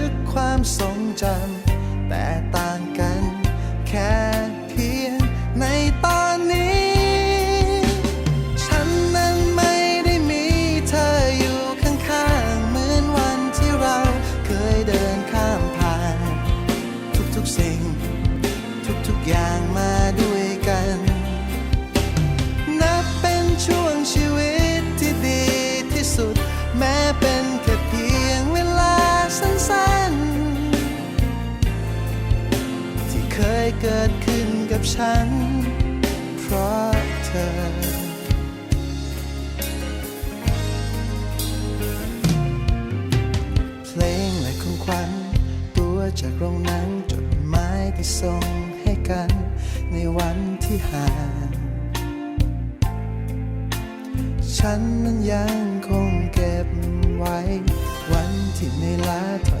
ก ทรงจำแต่ตา ยเกิดขึ้นกับฉัน เพราะเธอ เพลงและของขวัญตัวจากโรงหนังจดหมายที่ส่งให้กัน ในวันที่ห่างฉันนั้นยังคงเก็บไว้ วันที่ในอยล้าถอย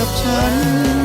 กับฉัน